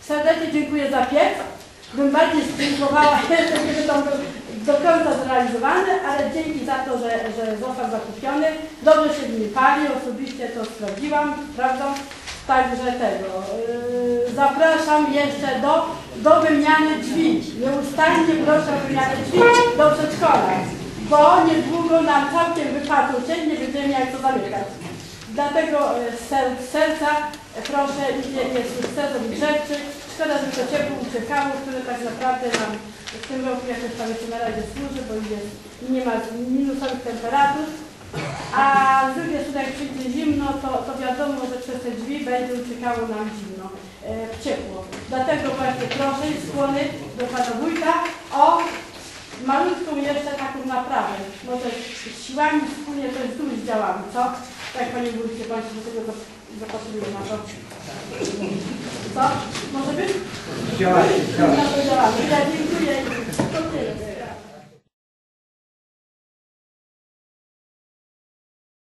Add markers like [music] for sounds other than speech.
Serdecznie dziękuję za piec. Bym bardziej dziękowała gdyby [laughs] to był do końca zrealizowany, ale dzięki za to, że, że został zakupiony. Dobrze się w nim pali, osobiście to sprawdziłam, prawda? Także tego. Yy, zapraszam jeszcze do, do wymiany drzwi. Nieustannie proszę o wymianę drzwi do przedszkola, bo niedługo nam całkiem wypadł cień, nie będziemy jak to zamykać. Dlatego e, z z serca e, proszę idzie sukcesów i rzeczy. Szkoda, że to ciepło uciekało, które tak naprawdę nam w tym roku jakoś jeszcze na razie służy, bo jest, nie ma minusowych temperatur. A z drugiej strony jak przyjdzie zimno, to, to wiadomo, że przez te drzwi będzie uciekało nam zimno, e, ciepło. Dlatego właśnie proszę skłony do Pana Wójta o malutką jeszcze taką naprawę. Może siłami wspólnie coś tu zdziałamy, co? Tak Panie Wójcie, Państwo do tego zap- zapatrują na to. Co? Może być? Na to działamy. Ja dziękuję. To tyle.